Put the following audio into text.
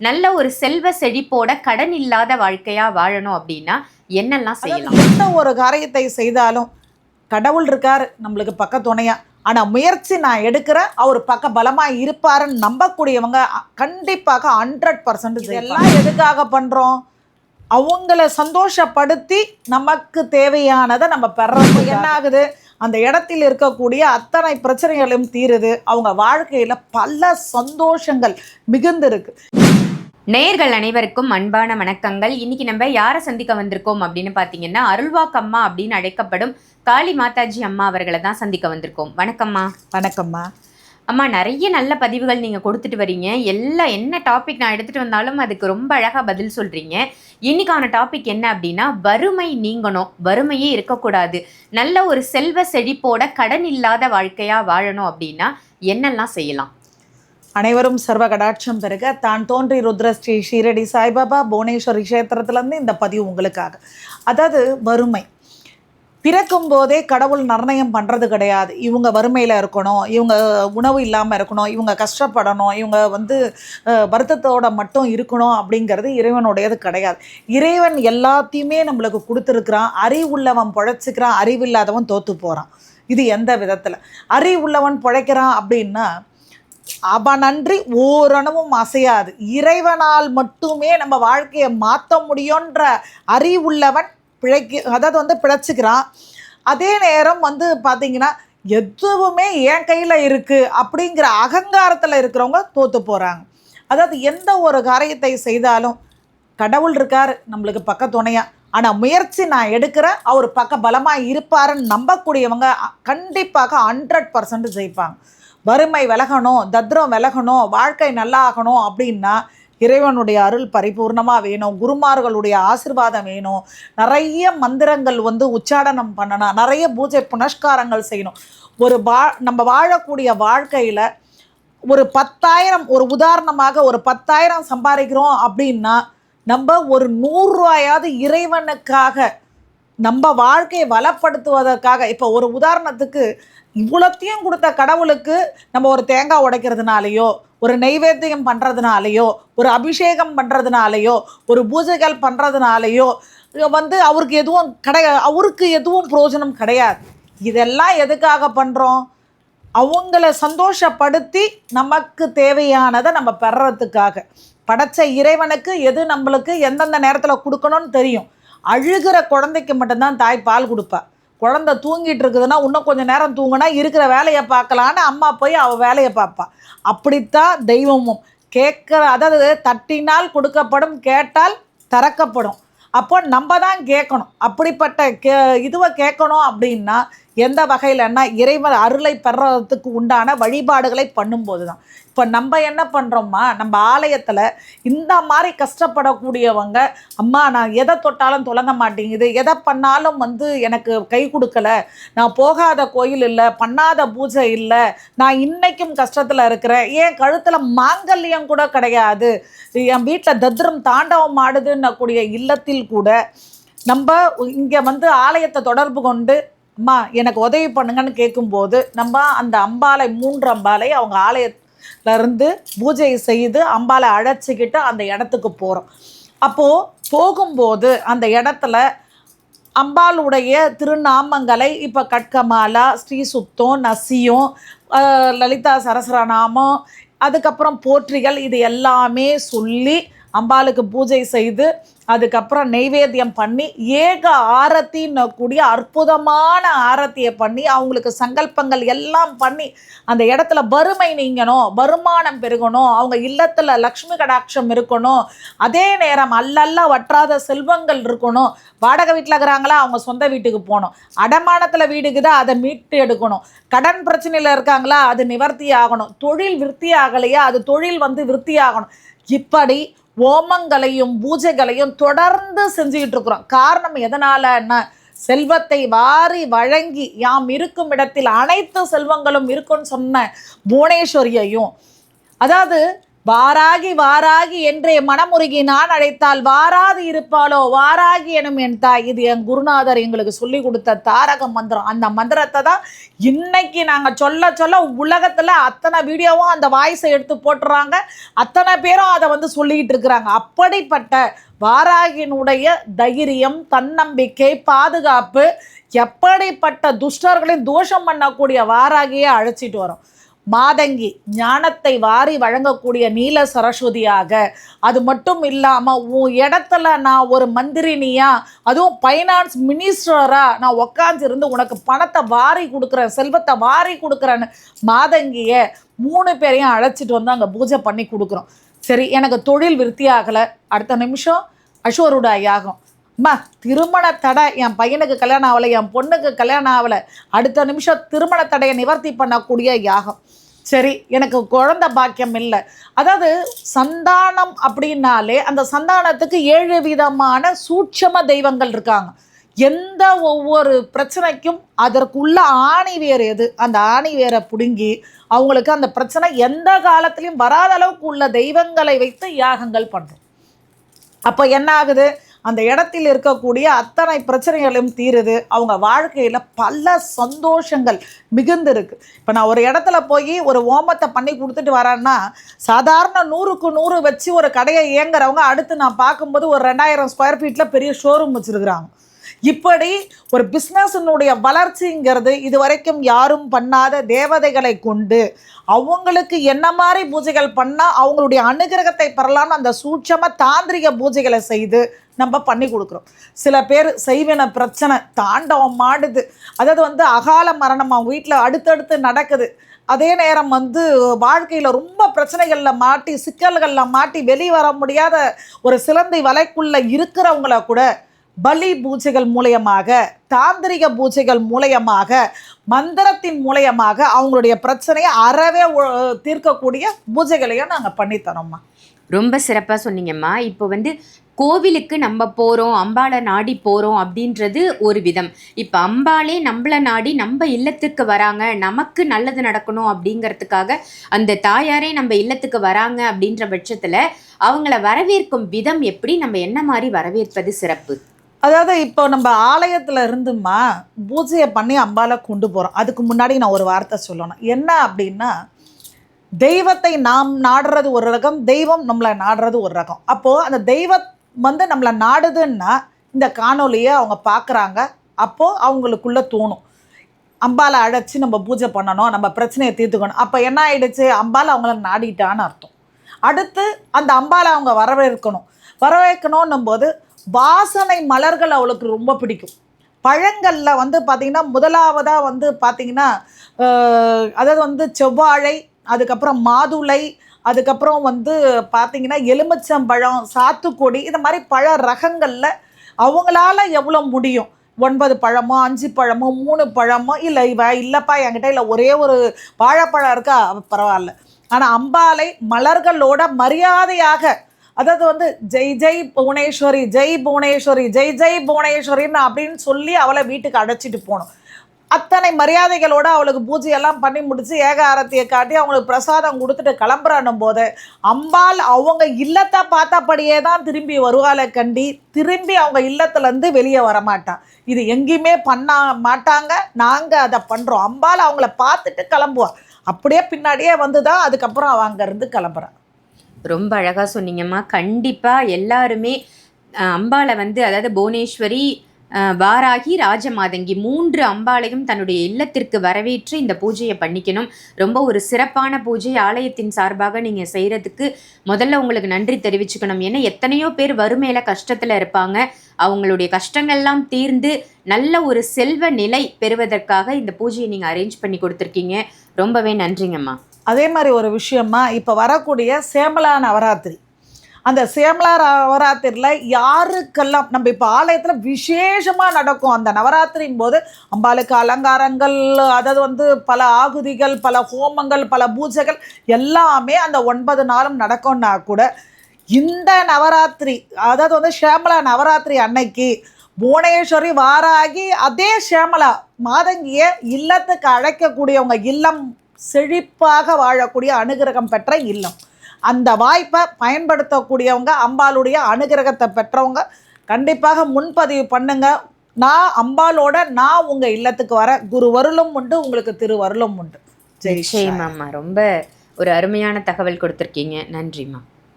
நல்ல ஒரு செல்வ செழிப்போட கடன் இல்லாத வாழ்க்கையா வாழணும் அப்படின்னா என்னெல்லாம் செய்யலாம்? எந்த ஒரு காரியத்தை செய்தாலும் கடவுள் இருக்கார் நம்மளுக்கு பக்க துணையா. ஆனா முயற்சி நான் எடுக்கிறேன் அவர் பக்க பலமா இருப்பாருன்னு நம்பக்கூடியவங்க கண்டிப்பாக ஹண்ட்ரட் பர்சன்ட் இதெல்லாம் எதுக்காக பண்றோம்? அவங்கள சந்தோஷப்படுத்தி நமக்கு தேவையானதை நம்ம பெறப்போ என்ன ஆகுது அந்த இடத்தில் இருக்கக்கூடிய அத்தனை பிரச்சனைகளும் தீருது. அவங்க வாழ்க்கையில பல சந்தோஷங்கள் மிகுந்து நேயர்கள் அனைவருக்கும் அன்பான வணக்கங்கள். இன்னைக்கு நம்ம யாரை சந்திக்க வந்திருக்கோம் அப்படின்னு பார்த்தீங்கன்னா அருள்வாக்கம்மா அப்படின்னு அழைக்கப்படும் காளி மாதாஜி அம்மா அவர்களை தான் சந்திக்க வந்திருக்கோம். வணக்கம்மா. வணக்கம்மா. அம்மா நிறைய நல்ல பதிவுகள் நீங்கள் கொடுத்துட்டு வரீங்க. எல்லாம் என்ன டாபிக் நான் எடுத்துகிட்டு வந்தாலும் அதுக்கு ரொம்ப அழகாக பதில் சொல்கிறீங்க இன்னைக்கான டாபிக் என்ன அப்படின்னா வறுமை நீங்கணும். வறுமையே இருக்கக்கூடாது. நல்ல ஒரு செல்வ செழிப்போட கடன் இல்லாத வாழ்க்கையாக வாழணும் அப்படின்னா என்னெல்லாம் செய்யலாம்? அனைவரும் சர்வ கடாட்சம் பெருக தான் தோன்றி ருத்ரஸ்ரீ ஷீரடி சாய்பாபா புவனேஸ்வரி க்ஷேத்திரத்துலேருந்து இந்த பதிவு உங்களுக்காக. அதாவது வறுமை. பிறக்கும் போதே கடவுள் நிர்ணயம் பண்ணுறது கிடையாது. இவங்க வறுமையில் இருக்கணும். இவங்க உணவு இல்லாமல் இருக்கணும். இவங்க கஷ்டப்படணும். இவங்க வந்து வருத்தத்தோட மட்டும் இருக்கணும் அப்படிங்கிறது இறைவனுடையது கிடையாது. இறைவன் எல்லாத்தையுமே நம்மளுக்கு கொடுத்துருக்குறான். அறிவுள்ளவன் பொழைச்சிக்கிறான். அறிவில்லாதவன் தோற்று போகிறான் இது எந்த விதத்தில்? அறிவுள்ளவன் பிழைக்கிறான் அப்படின்னா அவனன்றி ஓரணவும் அசையாது. இறைவனால் மட்டுமே நம்ம வாழ்க்கையை மாற்ற முடியுன்ற அறிவுள்ளவன் பிழைக்கு அதாவது வந்து பிழைச்சிக்கிறான். அதே நேரம் வந்து பார்த்தீங்கன்னா எதுவுமே என் கையில் இருக்குது அப்படிங்கிற அகங்காரத்தில் இருக்கிறவங்க தோற்று போகிறாங்க அதாவது எந்த ஒரு காரியத்தை செய்தாலும் கடவுள் இருக்கார் நம்மளுக்கு பக்க துணையாக ஆனால் முயற்சி நான் எடுக்கிறேன் அவர் பக்க பலமாக இருப்பாருன்னு நம்பக்கூடியவங்க கண்டிப்பாக ஹண்ட்ரட் பர்சன்ட் ஜெயிப்பாங்க. வறுமை விலகணும் தத்ரம் விலகணும் வாழ்க்கை நல்லா ஆகணும் அப்படின்னா இறைவனுடைய அருள் பரிபூர்ணமாக வேணும். குருமார்களுடைய ஆசிர்வாதம் வேணும். நிறைய மந்திரங்கள் வந்து உச்சாடனம் பண்ணணும். நிறைய பூஜை புனஸ்காரங்கள் செய்யணும். ஒரு வா நம்ம வாழக்கூடிய வாழ்க்கையில் ஒரு பத்தாயிரம் ஒரு உதாரணமாக ஒரு பத்தாயிரம் சம்பாதிக்கிறோம் அப்படின்னா நம்ம ஒரு நூறுரூவாயாவது இறைவனுக்காக நம்ம வாழ்க்கையை வளப்படுத்துவதற்காக இப்போ ஒரு உதாரணத்துக்கு இவ்வளோத்தையும் கொடுத்த கடவுளுக்கு நம்ம ஒரு தேங்காய் உடைக்கிறதுனாலையோ ஒரு நெய்வேத்தியம் பண்ணுறதுனாலையோ ஒரு அபிஷேகம் பண்ணுறதுனாலையோ ஒரு பூஜைகள் பண்ணுறதுனாலையோ வந்து அவருக்கு எதுவும் கிடையா அவருக்கு எதுவும் பிரயோஜனம் கிடையாது. இதெல்லாம் எதுக்காக பண்ணுறோம் அவங்கள சந்தோஷப்படுத்தி நமக்கு தேவையானதை நம்ம பெறறதுக்காக. படைச்ச இறைவனுக்கு எது நம்மளுக்கு எந்தெந்த நேரத்தில் கொடுக்கணும்னு தெரியும். அழுகிற குழந்தைக்கு மட்டும்தான் தாய் பால் கொடுப்பா. குழந்தை தூங்கிட்டு இருக்குதுன்னா இன்னும் கொஞ்சம் நேரம் தூங்கினா இருக்கிற வேலையை பார்க்கலான்னு அம்மா போய் அவள் வேலையை பார்ப்பா. அப்படித்தான் தெய்வமும். கேட்குற அதாவது தட்டினால் கொடுக்கப்படும் கேட்டால் திறக்கப்படும். அப்போ நம்ம தான் கேட்கணும். அப்படிப்பட்ட கே இதுவை கேட்கணும் அப்படின்னா எந்த வகையிலன்னா இறைவன் அருளை பெறத்துக்கு உண்டான வழிபாடுகளை பண்ணும்போது தான் இப்போ நம்ம என்ன பண்ணுறோம்மா நம்ம ஆலயத்தில் இந்த மாதிரி கஷ்டப்படக்கூடியவங்க அம்மா நான் எதை தொட்டாலும் தொடங்க மாட்டேங்குது எதை பண்ணாலும் வந்து எனக்கு கை கொடுக்கல நான் போகாத கோயில் இல்லை பண்ணாத பூஜை இல்லை நான் இன்றைக்கும் கஷ்டத்தில் இருக்கிறேன் ஏன் கழுத்தில் மாங்கல்யம் கூட கிடையாது என் வீட்டில் தத்ரம் தாண்டவம் ஆடுதுன்னக்கூடிய இல்லத்தில் கூட நம்ம இங்கே வந்து ஆலயத்தை தொடர்பு கொண்டு அம்மா எனக்கு உதவி பண்ணுங்கன்னு கேட்கும்போது நம்ம அந்த அம்பாலை மூன்று அம்பாலை அவங்க ஆலயத்துலருந்து பூஜை செய்து அம்பாலை அழைச்சிக்கிட்டு அந்த இடத்துக்கு போகிறோம் அப்போது போகும்போது அந்த இடத்துல அம்பாளுடைய திருநாமங்களை இப்போ கட்கமாலா ஸ்ரீ சுத்தம் நசியும் லலிதா சரஸ்வரநாமம் அதுக்கப்புறம் போற்றிகள் இது எல்லாமே சொல்லி அம்பாளுக்கு பூஜை செய்து அதுக்கப்புறம் நெய்வேத்தியம் பண்ணி ஏக ஆரத்தின்னு கூடிய அற்புதமான ஆரத்தியை பண்ணி அவங்களுக்கு சங்கல்பங்கள் எல்லாம் பண்ணி அந்த இடத்துல வறுமை நீங்கணும் வருமானம் பெருகணும் அவங்க இல்லத்தில் லக்ஷ்மி கடாட்சம் இருக்கணும் அதே நேரம் அல்லல்ல வற்றாத செல்வங்கள் இருக்கணும் வாடகை வீட்டில் இருக்கிறாங்களா அவங்க சொந்த வீட்டுக்கு போகணும் அடமானத்தில் வீடுக்குதா அதை மீட்டு எடுக்கணும் கடன் பிரச்சனையில் இருக்காங்களா அது நிவர்த்தி ஆகணும் தொழில் விருத்தி ஆகலையா அது தொழில் வந்து விருத்தி ஆகணும். இப்படி ஓமங்களையும் பூஜைகளையும் தொடர்ந்து செஞ்சுக்கிட்டு இருக்கிறோம் காரணம் எதனாலன்னா செல்வத்தை வாரி வழங்கி யாம் இருக்கும் இடத்தில் அனைத்து செல்வங்களும் இருக்கும்னு சொன்ன புவனேஸ்வரியையும் அதாவது வாராகி வாராகி என்றே மனமுருகி நான் அழைத்தால் வாராது இருப்பாளோ? வாராகி எனும் என் தாய். இது என் குருநாதர் எங்களுக்கு சொல்லி கொடுத்த தாரக மந்திரம். அந்த மந்திரத்தை தான் இன்னைக்கு நாங்கள் சொல்ல சொல்ல உலகத்தில் அத்தனை வீடியோவும் அந்த வாய்ஸை எடுத்து போட்டுறாங்க. அத்தனை பேரும் அதை வந்து சொல்லிக்கிட்டு இருக்கிறாங்க. அப்படிப்பட்ட வாராகினுடைய தைரியம் தன்னம்பிக்கை பாதுகாப்பு எப்படிப்பட்ட துஷ்டர்களையும் தோஷம் பண்ணக்கூடிய வாராகியை அழைச்சிட்டு வரோம். மாதங்கி ஞானத்தை வாரி வழங்கக்கூடிய நீல சரஸ்வதியாக. அது மட்டும் இல்லாமல் உன் இடத்துல நான் ஒரு மந்திரினியா அதுவும் ஃபைனான்ஸ் மினிஸ்டராக நான் உக்காந்துருந்து உனக்கு பணத்தை வாரி கொடுக்குறேன் செல்வத்தை வாரி கொடுக்குறேன்னு மாதங்கியை மூணு பேரையும் அழைச்சிட்டு வந்து அங்கே பூஜை பண்ணி கொடுக்குறோம். சரி எனக்கு தொழில் விருத்தி ஆகலை அடுத்த நிமிஷம் அஷோருடைய யாகம். அம்மா திருமண தடை. என் பையனுக்கு கல்யாணம் ஆகலை என் பொண்ணுக்கு கல்யாணம் ஆகலை. அடுத்த நிமிஷம் திருமண தடையை நிவர்த்தி பண்ணக்கூடிய யாகம். சரி எனக்கு குழந்த பாக்கியம் இல்லை. அதாவது சந்தானம் அப்படின்னாலே அந்த சந்தானத்துக்கு ஏழு விதமான சூட்சம தெய்வங்கள் இருக்காங்க. எந்த ஒவ்வொரு பிரச்சனைக்கும் அதற்குள்ள ஆணி வேர் எது? அந்த ஆணி வேரை பிடுங்கி அவங்களுக்கு அந்த பிரச்சனை எந்த காலத்திலையும் வராத அளவுக்கு உள்ள தெய்வங்களை வைத்து யாகங்கள் பண்ணுறோம் அப்போ என்ன ஆகுது? அந்த இடத்தில் இருக்கக்கூடிய அத்தனை பிரச்சனைகளும் தீருது. அவங்க வாழ்க்கையில் பல சந்தோஷங்கள் மிகுந்திருக்கு. இப்போ நான் ஒரு இடத்துல போய் ஒரு ஓமத்தை பண்ணி கொடுத்துட்டு வரேன்னா சாதாரண நூறுக்கு நூறு வச்சு ஒரு கடையை இயங்குறவங்க அடுத்து நான் பார்க்கும்போது ஒரு ரெண்டாயிரம் ஸ்கொயர் ஃபீட்டில் பெரிய ஷோரூம் வச்சுருக்குறாங்க. இப்படி ஒரு பிஸ்னஸினுடைய வளர்ச்சிங்கிறது இது வரைக்கும் யாரும் பண்ணாத தேவதைகளை கொண்டு அவங்களுக்கு என்ன மாதிரி பூஜைகள் பண்ணால் அவங்களுடைய அனுகிரகத்தை பெறலாம்னு அந்த சூட்சம தாந்திரிக பூஜைகளை செய்து நம்ம பண்ணி கொடுக்குறோம். சில பேர் செய்வின பிரச்சனை தாண்டவம் மாடுது. அதாவது வந்து அகால மரணம் அவங்க வீட்டில் அடுத்தடுத்து நடக்குது. அதே நேரம் வந்து வாழ்க்கையில் ரொம்ப பிரச்சனைகளில் மாட்டி சிக்கல்களில் மாட்டி வெளியே வர முடியாத ஒரு சிலந்தை வலைக்குள்ளே இருக்கிறவங்கள கூட பலி பூஜைகள் மூலயமாக தாந்திரிக பூஜைகள் மூலயமாக மந்திரத்தின் மூலயமாக அவங்களுடைய பிரச்சனையை அறவே தீர்க்கக்கூடிய பூஜைகளையும் நாங்கள் பண்ணித்தரோம்மா. ரொம்ப சிறப்பாக சொன்னீங்கம்மா. இப்போ வந்து கோவிலுக்கு நம்ம போகிறோம் அம்பாளை நாடி போகிறோம் அப்படின்றது ஒரு விதம். இப்போ அம்பாளே நம்மளை நாடி நம்ம இல்லத்துக்கு வராங்க நமக்கு நல்லது நடக்கணும் அப்படிங்கிறதுக்காக அந்த தாயாரே நம்ம இல்லத்துக்கு வராங்க அப்படின்ற பட்சத்தில் அவங்கள வரவேற்கும் விதம் எப்படி நம்ம என்ன மாதிரி வரவேற்பது சிறப்பு? அதாவது இப்போ நம்ம ஆலயத்தில் இருந்துமா பூஜையை பண்ணி அம்பால கொண்டு போகிறோம் அதுக்கு முன்னாடி நான் ஒரு வார்த்தை சொல்லணும். என்ன அப்படின்னா தெய்வத்தை நாம் நாடுறது ஒரு ரகம் தெய்வம் நம்மளை நாடுறது ஒரு ரகம். அப்போது அந்த தெய்வம் வந்து நம்மளை நாடுதுன்னா இந்த காணொலியை அவங்க பார்க்குறாங்க அப்போது அவங்களுக்குள்ளே தோணும். அம்பாலை அழைச்சி நம்ம பூஜை பண்ணணும் நம்ம பிரச்சனையை தீர்த்துக்கணும். அப்போ என்ன ஆகிடுச்சு அம்பாலை அவங்கள நாடிட்டான்னு அர்த்தம். அடுத்து அந்த அம்பாலை அவங்க வரவேற்கணும். வரவேற்கணும்னும் போது வாசனை மலர்கள் அவளுக்கு ரொம்ப பிடிக்கும். பழங்களில் வந்து பார்த்திங்கன்னா முதலாவதாக வந்து பார்த்திங்கன்னா அதாவது வந்து செவ்வாழை அதுக்கப்புறம் மாதுளை அதுக்கப்புறம் வந்து பார்த்திங்கன்னா எலுமிச்சம்பழம் சாத்துக்குடி இந்த மாதிரி பழ ரகங்களில் அவங்களால எவ்வளோ முடியும்? ஒன்பது பழமோ அஞ்சு பழமோ மூணு பழமோ இல்லை இவ இல்லைப்பா என்கிட்ட இல்லை ஒரே ஒரு வாழைப்பழம் இருக்கா? பரவாயில்ல. ஆனால் அம்பாலை மலர்களோட மரியாதையாக அதாவது வந்து ஜெய் ஜெய் புவனேஸ்வரி ஜெய் புவனேஸ்வரி ஜெய் ஜெய் புவனேஸ்வரின்னு அப்படின்னு சொல்லி அவளை வீட்டுக்கு அடைச்சிட்டு போகணும் அத்தனை மரியாதைகளோடு அவளுக்கு பூஜையெல்லாம் பண்ணி முடித்து ஏக ஆரத்தியை காட்டி அவங்களுக்கு பிரசாதம் கொடுத்துட்டு கிளம்புறானும் போது அம்பாள் அவங்க இல்லத்தை பார்த்தபடியே தான் திரும்பி வருவாளை கண்டி. திரும்பி அவங்க இல்லத்துலேருந்து வெளியே வரமாட்டான் இது எங்கேயுமே பண்ண மாட்டாங்க. நாங்கள் அதை பண்ணுறோம் அம்பாள் அவங்கள பார்த்துட்டு கிளம்புவாள் அப்படியே பின்னாடியே வந்து தான் அதுக்கப்புறம் அவள் அங்கேருந்து கிளம்புறான் ரொம்ப அழகாக சொன்னீங்கம்மா. கண்டிப்பாக எல்லாருமே அம்பாவை அம்பாளை வந்து அதாவது புவனேஸ்வரி வாராகி ராஜமாதங்கி மூன்று அம்பாளையும் தன்னுடைய இல்லத்திற்கு வரவேற்று இந்த பூஜையை பண்ணிக்கணும். ரொம்ப ஒரு சிறப்பான பூஜை. ஆலயத்தின் சார்பாக நீங்கள் செய்கிறதுக்கு முதல்ல உங்களுக்கு நன்றி தெரிவிச்சுக்கணும். ஏன்னா எத்தனையோ பேர் வறுமையில கஷ்டத்தில் இருப்பாங்க. அவங்களுடைய கஷ்டங்கள்லாம் தீர்ந்து நல்ல ஒரு செல்வ நிலை பெறுவதற்காக இந்த பூஜையை நீங்கள் அரேஞ்ச் பண்ணி கொடுத்துருக்கீங்க. ரொம்பவே நன்றிங்கம்மா. அதே மாதிரி ஒரு விஷயமா இப்போ வரக்கூடிய சேமலா நவராத்திரி. அந்த சேமலா நவராத்திரியில் யாருக்கெல்லாம் நம்ம இப்போ ஆலயத்தில் விசேஷமாக நடக்கும் அந்த நவராத்திரியின் போது அம்பாளுக்கு அலங்காரங்கள் அதாவது வந்து பல ஆகுதிகள் பல ஹோமங்கள் பல பூஜைகள் எல்லாமே அந்த ஒன்பது நாளும் நடக்கும்னா கூட இந்த நவராத்திரி அதாவது வந்து சேமலா நவராத்திரி அன்னைக்கு புவனேஸ்வரி வாராகி அதே சேமலா மாதங்கிய இல்லத்துக்கு அழைக்கக்கூடியவங்க இல்லம் செழிப்பாக வாழக்கூடிய அனுகிரகம் பெற்ற இல்லம். அந்த வாய்ப்பை பயன்படுத்தக்கூடியவங்க அம்பாளுடைய அனுகிரகத்தை பெற்றவங்க கண்டிப்பாக முன்பதிவு பண்ணுங்க. நான் அம்பாளோட நான் உங்க இல்லத்துக்கு வர குரு வருளும் உண்டு உங்களுக்கு திருவருளும் உண்டு. ஜெய் ஸ்ரீ நிச்சயமாம்மா ரொம்ப ஒரு அருமையான தகவல் கொடுத்துருக்கீங்க. நன்றிம்மா.